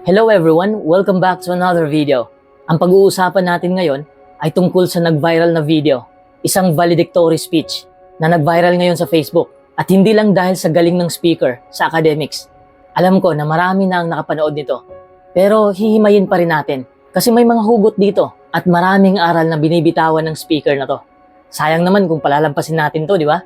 Hello everyone! Welcome back to another video. Ang pag-uusapan natin ngayon ay tungkol sa nag-viral na video, isang valedictory speech na nag-viral ngayon sa Facebook. At hindi lang dahil sa galing ng speaker sa academics. Alam ko na marami na ang nakapanood nito. Pero hihimayin pa rin natin kasi may mga hugot dito at maraming aral na binibitawan ng speaker na to. Sayang naman kung palalampasin natin to, di ba?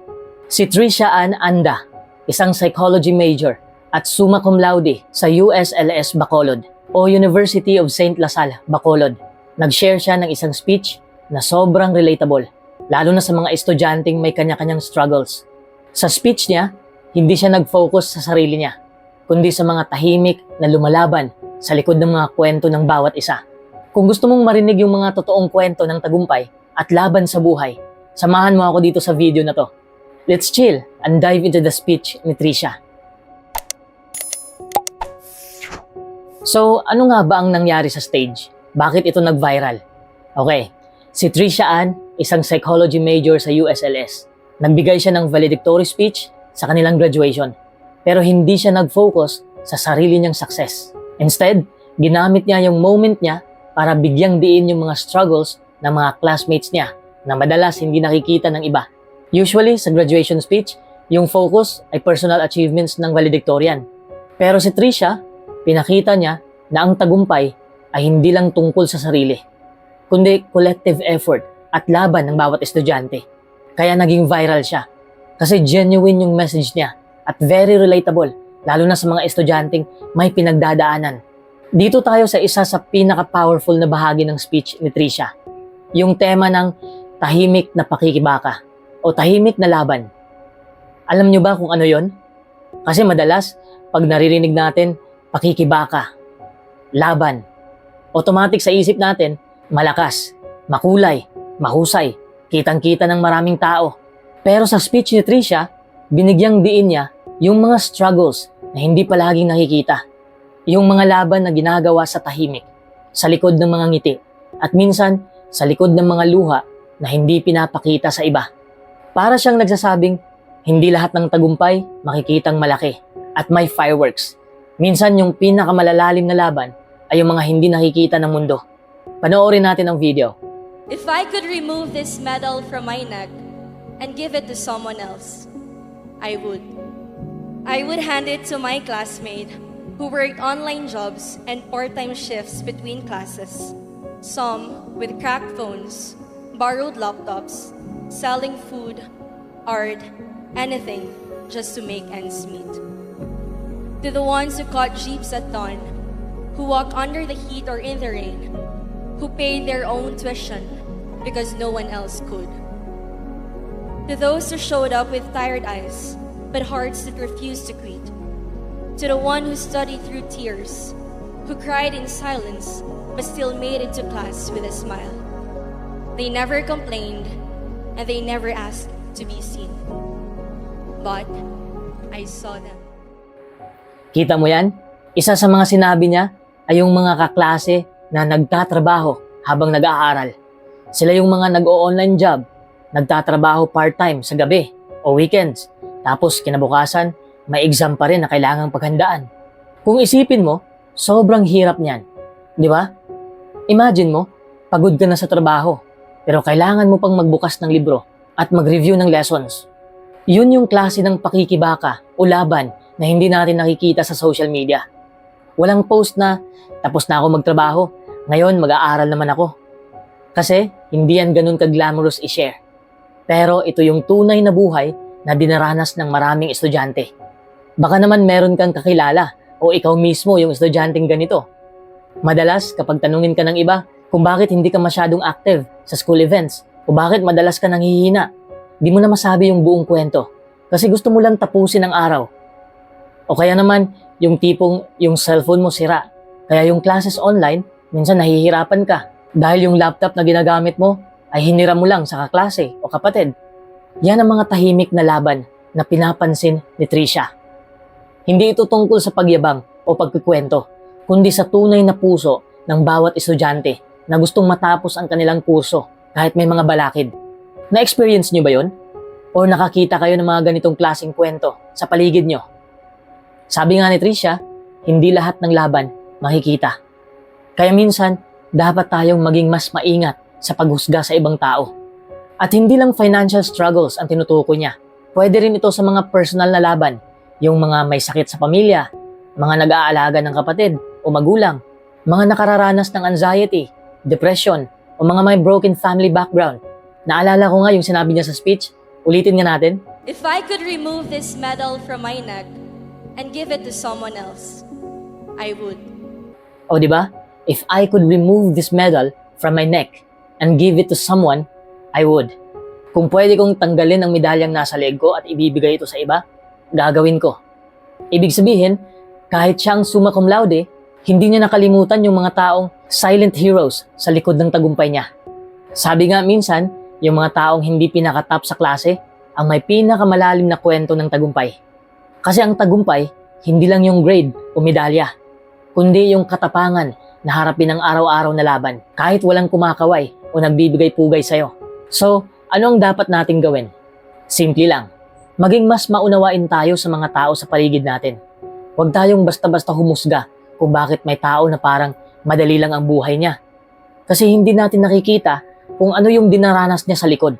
Si Trisha Ann Anda, isang psychology major at summa cum laude sa USLS Bacolod o University of St. Lasal, Bacolod. Nag-share siya ng isang speech na sobrang relatable, lalo na sa mga estudyanteng may kanya-kanyang struggles. Sa speech niya, hindi siya nag-focus sa sarili niya, kundi sa mga tahimik na lumalaban sa likod ng mga kwento ng bawat isa. Kung gusto mong marinig yung mga totoong kwento ng tagumpay at laban sa buhay, samahan mo ako dito sa video na to. Let's chill and dive into the speech ni Trisha. So, ano nga ba ang nangyari sa stage? Bakit ito nag-viral? Okay, si Trisha Ann, isang psychology major sa USLS. Nagbigay siya ng valedictory speech sa kanilang graduation. Pero hindi siya nag-focus sa sarili niyang success. Instead, ginamit niya yung moment niya para bigyang diin yung mga struggles ng mga classmates niya na madalas hindi nakikita ng iba. Usually, sa graduation speech, yung focus ay personal achievements ng valedictorian. Pero si Trisha, pinakita niya na ang tagumpay ay hindi lang tungkol sa sarili, kundi collective effort at laban ng bawat estudyante. Kaya naging viral siya. Kasi genuine yung message niya at very relatable, lalo na sa mga estudyanteng may pinagdadaanan. Dito tayo sa isa sa pinaka-powerful na bahagi ng speech ni Trisha. Yung tema ng tahimik na pakikibaka o tahimik na laban. Alam nyo ba kung ano yon? Kasi madalas, pag naririnig natin, pakikibaka, laban, automatic sa isip natin, malakas, makulay, mahusay, kitang-kita ng maraming tao. Pero sa speech ni Trisha, binigyang diin niya yung mga struggles na hindi palaging nakikita. Yung mga laban na ginagawa sa tahimik, sa likod ng mga ngiti, at minsan sa likod ng mga luha na hindi pinapakita sa iba. Para siyang nagsasabing, hindi lahat ng tagumpay makikitang malaki at may fireworks. Minsan yung pinakamalalalim na laban ay yung mga hindi nakikita ng mundo. Panoorin natin ang video. If I could remove this medal from my neck and give it to someone else, I would. I would hand it to my classmate who worked online jobs and part time shifts between classes. Some with cracked phones, borrowed laptops, selling food, art, anything just to make ends meet. To the ones who caught jeeps at dawn, who walked under the heat or in the rain, who paid their own tuition because no one else could. To those who showed up with tired eyes, but hearts that refused to quit. To the one who studied through tears, who cried in silence, but still made it to class with a smile. They never complained, and they never asked to be seen. But I saw them. Kita mo yan? Isa sa mga sinabi niya ay yung mga kaklase na nagtatrabaho habang nag-aaral. Sila yung mga nag-o-online job, nagtatrabaho part-time sa gabi o weekends. Tapos kinabukasan, may exam pa rin na kailangang paghandaan. Kung isipin mo, sobrang hirap niyan. Di ba? Imagine mo, pagod ka na sa trabaho, pero kailangan mo pang magbukas ng libro at mag-review ng lessons. Yun yung klase ng pakikibaka o laban na hindi natin nakikita sa social media. Walang post na, tapos na ako magtrabaho, ngayon mag-aaral naman ako. Kasi hindi yan ganun ka-glamorous i-share. Pero ito yung tunay na buhay na dinaranas ng maraming estudyante. Baka naman meron kang kakilala o ikaw mismo yung estudyanteng ganito. Madalas kapag tanungin ka ng iba kung bakit hindi ka masyadong active sa school events o bakit madalas ka nanghihina, di mo na masabi yung buong kwento kasi gusto mo lang tapusin ang araw. O kaya naman yung tipong yung cellphone mo sira. Kaya yung classes online, minsan nahihirapan ka dahil yung laptop na ginagamit mo ay hiniram mo lang sa kaklase o kapatid. Yan ang mga tahimik na laban na pinapansin ni Trisha. Hindi ito tungkol sa pagyabang o pagkikwento, kundi sa tunay na puso ng bawat estudyante na gustong matapos ang kanilang kurso kahit may mga balakid. Na-experience nyo ba yon? O nakakita kayo ng mga ganitong klaseng kwento sa paligid nyo? Sabi nga ni Trisha, hindi lahat ng laban makikita. Kaya minsan, dapat tayong maging mas maingat sa paghusga sa ibang tao. At hindi lang financial struggles ang tinutukoy niya. Pwede rin ito sa mga personal na laban, yung mga may sakit sa pamilya, mga nag-aalaga ng kapatid o magulang, mga nakararanas ng anxiety, depression, o mga may broken family background. Naalala ko nga yung sinabi niya sa speech, ulitin nga natin. If I could remove this medal from my neck and give it to someone else, I would. O di ba? If I could remove this medal from my neck and give it to someone, I would. Kung pwede kong tanggalin ang medalyang nasa leg ko at ibibigay ito sa iba, gagawin ko. Ibig sabihin, kahit siyang summa cum laude, hindi niya nakalimutan yung mga taong silent heroes sa likod ng tagumpay niya. Sabi nga minsan, yung mga taong hindi pinakatap sa klase, ang may pinakamalalim na kwento ng tagumpay. Kasi ang tagumpay, hindi lang yung grade o medalya, kundi yung katapangan na harapin ang araw-araw na laban kahit walang kumakaway o nagbibigay pugay sa'yo. So, ano ang dapat nating gawin? Simple lang. Maging mas maunawain tayo sa mga tao sa paligid natin. Huwag tayong basta-basta humusga kung bakit may tao na parang madali lang ang buhay niya. Kasi hindi natin nakikita kung ano yung dinaranas niya sa likod.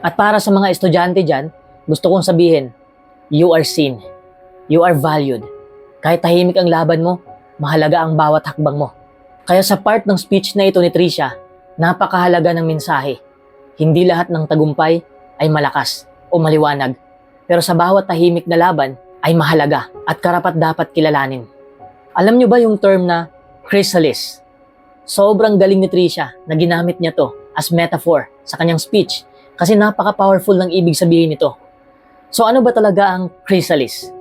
At para sa mga estudyante dyan, gusto kong sabihin, you are seen. You are valued. Kahit tahimik ang laban mo, mahalaga ang bawat hakbang mo. Kaya sa part ng speech na ito ni Tricia, napakahalaga ng mensahe. Hindi lahat ng tagumpay ay malakas o maliwanag. Pero sa bawat tahimik na laban ay mahalaga at karapat dapat kilalanin. Alam nyo ba yung term na chrysalis? Sobrang galing ni Tricia na ginamit niya to as metaphor sa kanyang speech kasi napaka-powerful ng ibig sabihin nito. So ano ba talaga ang chrysalis?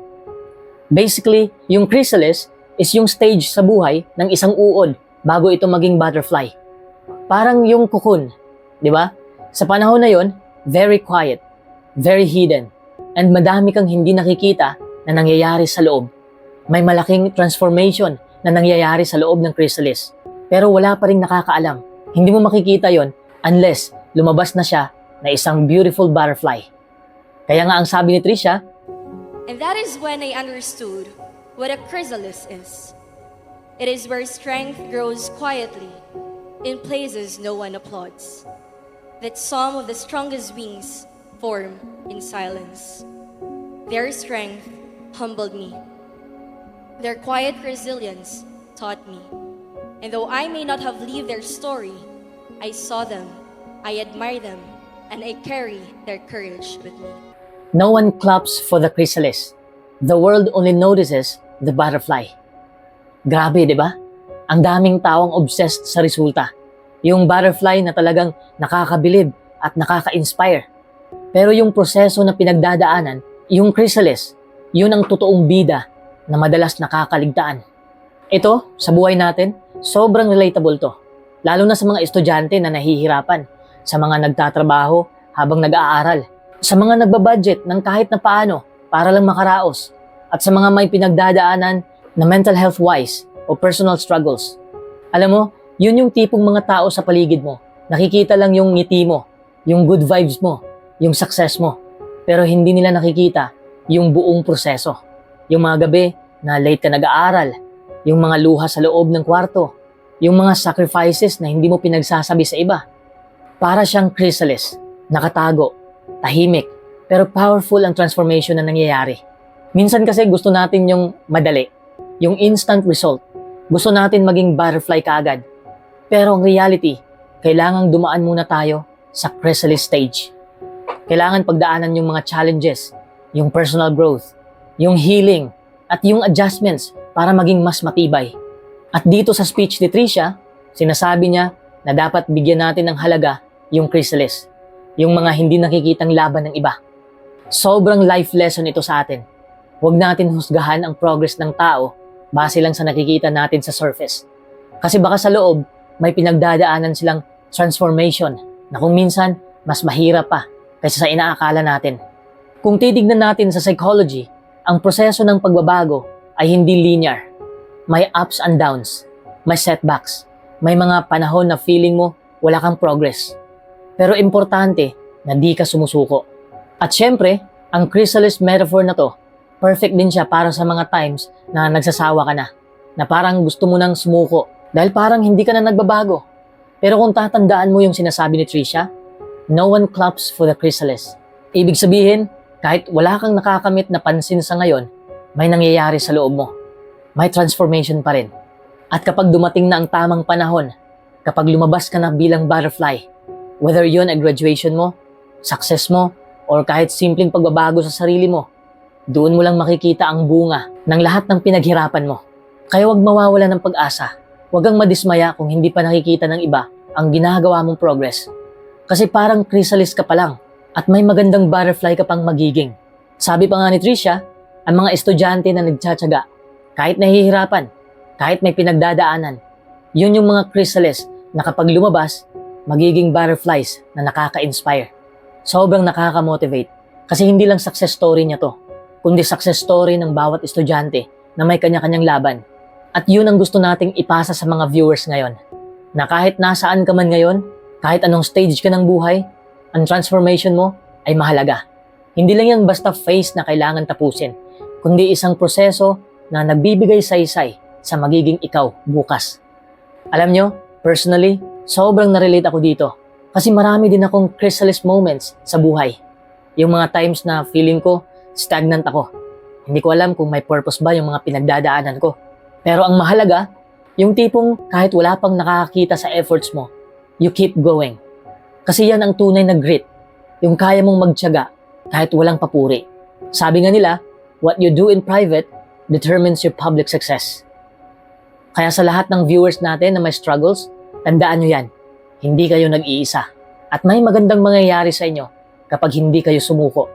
Basically, yung chrysalis is yung stage sa buhay ng isang uod bago ito maging butterfly. Parang yung cocoon, di ba? Sa panahon na yon, very quiet, very hidden, and madami kang hindi nakikita na nangyayari sa loob. May malaking transformation na nangyayari sa loob ng chrysalis. Pero wala pa rin nakakaalam. Hindi mo makikita yon unless lumabas na siya na isang beautiful butterfly. Kaya nga ang sabi ni Tricia, And that is when I understood what a chrysalis is. It is where strength grows quietly in places no one applauds. That some of the strongest wings form in silence. Their strength humbled me. Their quiet resilience taught me. And though I may not have lived their story, I saw them, I admire them, and I carry their courage with me. No one claps for the chrysalis. The world only notices the butterfly. Grabe, di ba? Ang daming taong obsessed sa resulta. Yung butterfly na talagang nakakabilib at nakaka-inspire. Pero yung proseso na pinagdadaanan, yung chrysalis, yun ang totoong bida na madalas nakakaligtaan. Ito, sa buhay natin, sobrang relatable to. Lalo na sa mga estudyante na nahihirapan, sa mga nagtatrabaho habang nag-aaral, sa mga nagbabudget ng kahit na paano para lang makaraos, at sa mga may pinagdadaanan na mental health wise o personal struggles. Alam mo, yun yung tipong mga tao sa paligid mo. Nakikita lang yung ngiti mo, yung good vibes mo, yung success mo. Pero hindi nila nakikita yung buong proseso. Yung mga gabi na late ka nag-aaral, yung mga luha sa loob ng kwarto, yung mga sacrifices na hindi mo pinagsasabi sa iba. Para siyang chrysalis, nakatago, tahimik, pero powerful ang transformation na nangyayari. Minsan kasi gusto natin yung madali, yung instant result. Gusto natin maging butterfly kaagad. Pero ang reality, kailangang dumaan muna tayo sa chrysalis stage. Kailangan pagdaanan yung mga challenges, yung personal growth, yung healing, at yung adjustments para maging mas matibay. At dito sa speech ni Tricia, sinasabi niya na dapat bigyan natin ng halaga yung chrysalis, yung mga hindi nakikitang laban ng iba. Sobrang life lesson ito sa atin. Huwag natin husgahan ang progress ng tao base lang sa nakikita natin sa surface. Kasi baka sa loob, may pinagdadaanan silang transformation na kung minsan mas mahirap pa kaysa sa inaakala natin. Kung titignan natin sa psychology, ang proseso ng pagbabago ay hindi linear. May ups and downs, may setbacks, may mga panahon na feeling mo wala kang progress. Pero importante na di ka sumusuko. At syempre, ang chrysalis metaphor na to, perfect din siya para sa mga times na nagsasawa ka na. na parang gusto mo nang sumuko dahil parang hindi ka na nagbabago. Pero kung tatandaan mo yung sinasabi ni Trisha, no one claps for the chrysalis. Ibig sabihin, kahit wala kang nakakamit na pansin sa ngayon, may nangyayari sa loob mo. May transformation pa rin. At kapag dumating na ang tamang panahon, kapag lumabas ka na bilang butterfly, whether yun ay graduation mo, success mo, or kahit simpleng pagbabago sa sarili mo, doon mo lang makikita ang bunga ng lahat ng pinaghirapan mo. Kaya wag mawawala ng pag-asa. Huwag kang madismaya kung hindi pa nakikita ng iba ang ginagawa mong progress. Kasi parang chrysalis ka pa lang at may magandang butterfly ka pang magiging. Sabi pa nga ni Tricia, ang mga estudyante na nagtsatsaga, kahit nahihirapan, kahit may pinagdadaanan, yun yung mga chrysalis na kapag lumabas, magiging butterflies na nakaka-inspire. Sobrang nakaka-motivate. Kasi hindi lang success story niya to, kundi success story ng bawat estudyante na may kanya-kanyang laban. At yun ang gusto nating ipasa sa mga viewers ngayon. Na kahit nasaan ka man ngayon, kahit anong stage ka ng buhay, ang transformation mo ay mahalaga. Hindi lang yan basta phase na kailangan tapusin, kundi isang proseso na nagbibigay saysay sa magiging ikaw bukas. Alam nyo, personally, sobrang narelate ako dito. Kasi marami din akong chrysalis moments sa buhay. Yung mga times na feeling ko, stagnant ako. Hindi ko alam kung may purpose ba yung mga pinagdadaanan ko. Pero ang mahalaga, yung tipong kahit wala pang nakakakita sa efforts mo, you keep going. Kasi yan ang tunay na grit. Yung kaya mong magtyaga kahit walang papuri. Sabi nga nila, what you do in private determines your public success. Kaya sa lahat ng viewers natin na may struggles, tandaan nyo yan. Hindi kayo nag-iisa. At may magandang mangyayari sa inyo kapag hindi kayo sumuko.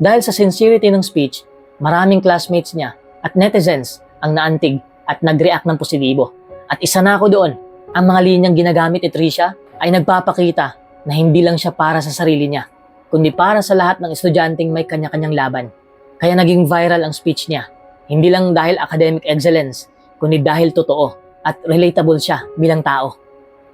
Dahil sa sincerity ng speech, maraming classmates niya at netizens ang naantig at nag-react ng positibo. At isa na ako doon, ang mga linyang ginagamit ni Tricia ay nagpapakita na hindi lang siya para sa sarili niya, kundi para sa lahat ng estudyanteng may kanya-kanyang laban. Kaya naging viral ang speech niya. Hindi lang dahil academic excellence, kundi dahil totoo at relatable siya bilang tao.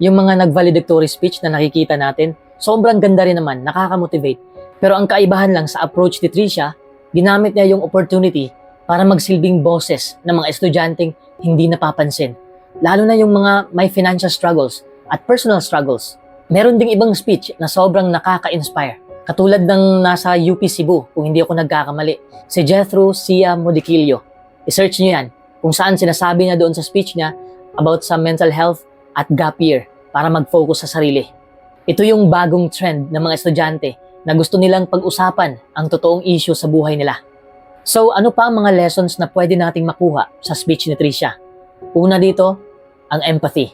Yung mga nag-valedictory speech na nakikita natin, sobrang ganda rin naman, nakaka-motivate. Pero ang kaibahan lang sa approach ni Tricia, ginamit niya yung opportunity para magsilbing boses ng mga estudyanteng hindi napapansin. Lalo na yung mga may financial struggles at personal struggles. Meron ding ibang speech na sobrang nakaka-inspire. Katulad ng nasa UP Cebu, kung hindi ako nagkakamali, si Jethro Sia Modiquillo. I-search niyo yan kung saan sinasabi niya doon sa speech niya about sa mental health at gap year para mag-focus sa sarili. Ito yung bagong trend ng mga estudyante na gusto nilang pag-usapan ang totoong issue sa buhay nila. So ano pa ang mga lessons na pwede nating makuha sa speech ni Tricia? Una dito, ang empathy.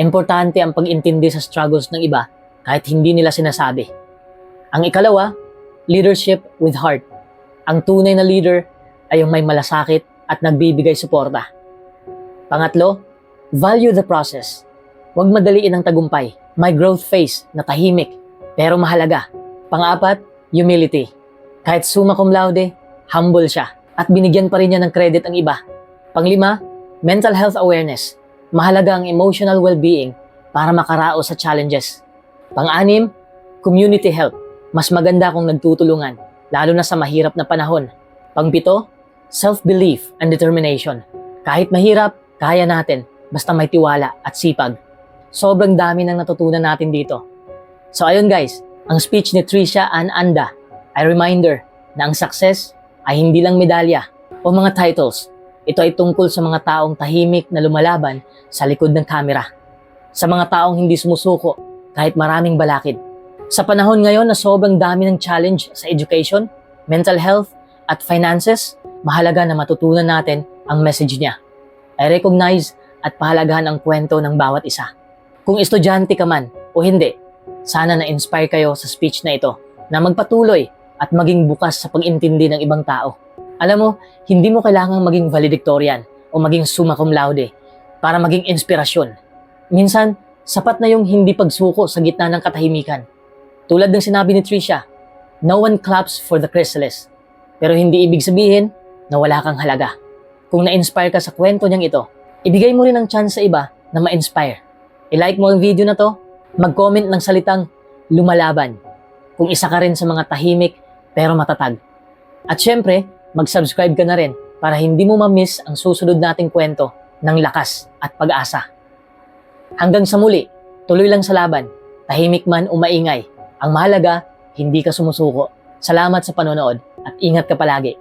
Importante ang pag-intindi sa struggles ng iba kahit hindi nila sinasabi. Ang ikalawa, leadership with heart. Ang tunay na leader ay yung may malasakit at nagbibigay suporta. Pangatlo, value the process. Huwag madaliin ang tagumpay. May growth phase na tahimik pero mahalaga. Pangapat, humility. Kahit summa cum laude, humble siya at binigyan pa rin niya ng credit ang iba. Panglima, mental health awareness. Mahalaga ang emotional well-being para makaraos sa challenges. Pang-anim, community help. Mas maganda kung nagtutulungan, lalo na sa mahirap na panahon. Pangpito, self-belief and determination. Kahit mahirap, kaya natin, basta may tiwala at sipag. Sobrang dami nang natutunan natin dito. So ayun guys, ang speech ni Tricia Ann Anda ay reminder na ang success ay hindi lang medalya o mga titles. Ito ay tungkol sa mga taong tahimik na lumalaban sa likod ng kamera. Sa mga taong hindi sumusuko kahit maraming balakid. Sa panahon ngayon na sobrang dami ng challenge sa education, mental health, at finances, mahalaga na matutunan natin ang message niya. I recognize at pahalagahan ang kwento ng bawat isa. Kung estudyante ka man o hindi, sana na-inspire kayo sa speech na ito na magpatuloy at maging bukas sa pag-intindi ng ibang tao. Alam mo, hindi mo kailangang maging valedictorian o maging summa cum laude para maging inspirasyon. Minsan, sapat na yung hindi pagsuko sa gitna ng katahimikan. Tulad ng sinabi ni Tricia, no one claps for the chrysalis. Pero hindi ibig sabihin na wala kang halaga. Kung na-inspire ka sa kwento niyang ito, ibigay mo rin ang chance sa iba na ma-inspire. I-like mo ang video na to, mag-comment ng salitang lumalaban. Kung isa ka rin sa mga tahimik pero matatag. At syempre, mag-subscribe ka na rin para hindi mo ma-miss ang susunod nating kwento ng lakas at pag-asa. Hanggang sa muli, tuloy lang sa laban, tahimik man o maingay. Ang mahalaga, hindi ka sumusuko. Salamat sa panonood at ingat ka palagi.